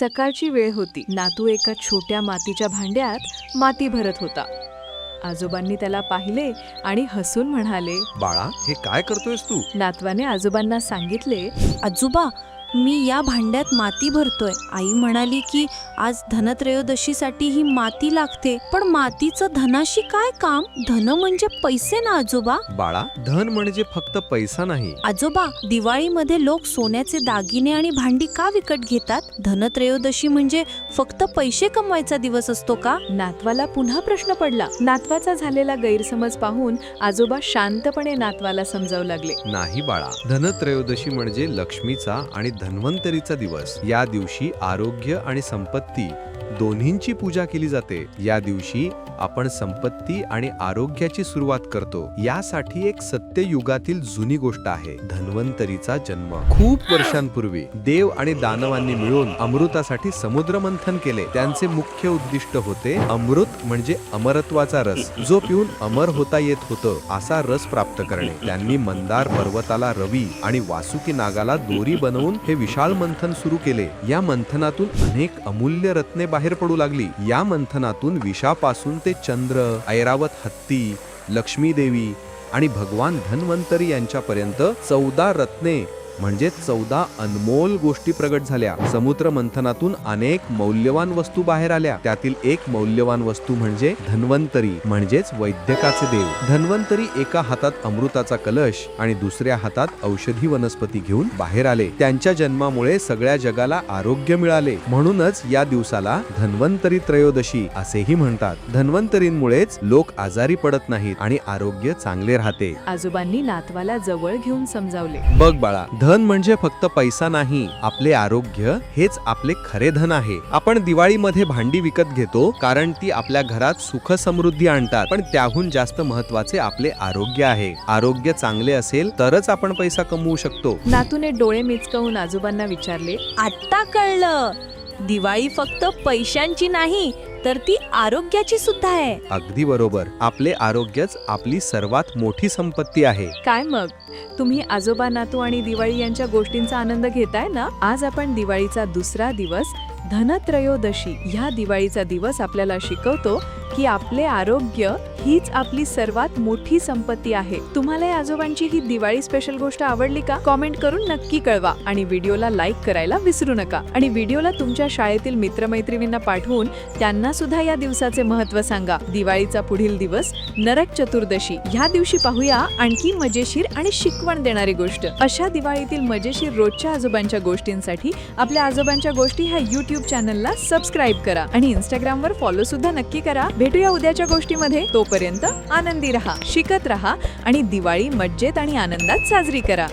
सकाळची वेळ होती. नातू एका छोट्या मातीच्या भांड्यात माती भरत होता. आजोबांनी त्याला पाहिले आणि हसून म्हणाले बाळा हे काय करतोयस तू? नातवाने आजोबांना सांगितले आजोबा मी या भांड्यात माती भरतोय. आई म्हणाली की आज धनत्रयोदशीसाठी ही माती लागते. पण मातीचं धनाशी काय काम? धन म्हणजे पैसे ना आजोबा. बाळा धन म्हणजे फक्त पैसा नाही. आजोबा दिवाळीमध्ये लोक सोन्याचे दागिने आणि भांडी का विकत घेतात? धनत्रयोदशी म्हणजे फक्त पैसे कमवायचा दिवस असतो का? नातवाला पुन्हा प्रश्न पडला. नातवाचा झालेला गैरसमज पाहून आजोबा शांतपणे नातवाला समजावू लागले. नाही बाळा धनत्रयोदशी म्हणजे लक्ष्मीचा आणि धन्वंतरीचा दिवस. या दिवशी आरोग्य आणि संपत्ती दोन्हींची पूजा केली जाते. या दिवशी आपण संपत्ती आणि आरोग्याची सुरुवात करतो. यासाठी एक सत्ययुगातील जुनी गोष्ट आहे. धन्वंतरीचा जन्म. खूप वर्षांपूर्वी देव आणि दानवांनी मिळून अमृतासाठी समुद्र मंथन केले. त्यांचे मुख्य उद्दिष्ट होते अमृत म्हणजे अमरत्वाचा रस. जो पिऊन अमर होता येत होतं असा रस प्राप्त करणे. त्यांनी मंदार पर्वताला रवी आणि वासुकी नागाला दोरी बनवून हे विशाल मंथन सुरू केले. या मंथनातून अनेक अमूल्य रत्ने बाहेर पडू लागली. या मंथनातून विषापासून ते चंद्र ऐरावत हत्ती लक्ष्मी देवी आणि भगवान धन्वंतरी यांच्यापर्यंत चौदा रत्ने म्हणजे चौदा अनमोल गोष्टी प्रगट झाल्या. समुद्र मंथनातून अनेक मौल्यवान वस्तू बाहेर आल्या. त्यातील एक मौल्यवान वस्तू म्हणजे धन्वंतरी म्हणजेच वैद्यकाचे देव. धन्वंतरी एका हातात अमृताचा कलश आणि दुसऱ्या हातात औषधी वनस्पती घेऊन बाहेर आले. त्यांच्या जन्मामुळे सगळ्या जगाला आरोग्य मिळाले. म्हणूनच या दिवसाला धन्वंतरी त्रयोदशी असेही म्हणतात. धन्वंतरींमुळेच लोक आजारी पडत नाहीत आणि आरोग्य चांगले राहते. आजोबांनी नातवाला जवळ घेऊन समजावले. बघ बाळा धन म्हणजे फक्त पैसा नाही आपले आरोग्य हेच आपले खरे धन आहे. आपण दिवाळीमध्ये भांडी विकत घेतो कारण ती आपल्या घरात सुख समृद्धी आणतात पण त्याहून जास्त महत्त्वाचे आपले आरोग्य आहे. आरोग्य चांगले असेल तरच आपण पैसा कमवू शकतो. नातूने डोळे मिचकवून आजोबांना विचारले आत्ता कळलं. दिवाळी फक्त पैशांची नाही तर ती आरोग्याची सुद्धा आहे. अगदी बरोबर. आपले आरोग्यच आपली सर्वात मोठी संपत्ती आहे. काय मग? तुम्ही आजोबा नातू आणि दिवाळी यांच्या गोष्टींचा आनंद घेताय ना? आज आपण दिवाळीचा दुसरा दिवस धनत्रयोदशी ह्या दिवाळीचा दिवस आपल्याला शिकवतो की आपले आरोग्य हीच आपली सर्वात मोठी संपत्ती आहे. तुम्हाला या आजोबांची ही दिवाळी स्पेशल गोष्ट आवडली का? कॉमेंट करून नक्की कळवा आणि व्हिडिओला लाईक करायला विसरू नका. आणि व्हिडिओला तुमच्या शाळेतील मित्रमैत्रिणींना पाठवून त्यांना सुद्धा या दिवसाचे महत्त्व सांगा. दिवाळीचा पुढील दिवस नरक चतुर्दशी. ह्या दिवशी पाहूया आणखी मजेशीर आणि शिकवण देणारी गोष्ट. अशा दिवाळीतील मजेशीर रोजच्या आजोबांच्या गोष्टींसाठी आपल्या आजोबांच्या गोष्टी ह्या युट्यूब चॅनलला सबस्क्राईब करा. आणि इंस्टाग्रामवर फॉलो सुद्धा नक्की करा. भेटूया उद्याच्या गोष्टीमध्ये. तोपर्यंत आनंदी रहा शिकत रहा आणि दिवाळी मज्जेत आणि आनंदात साजरी करा.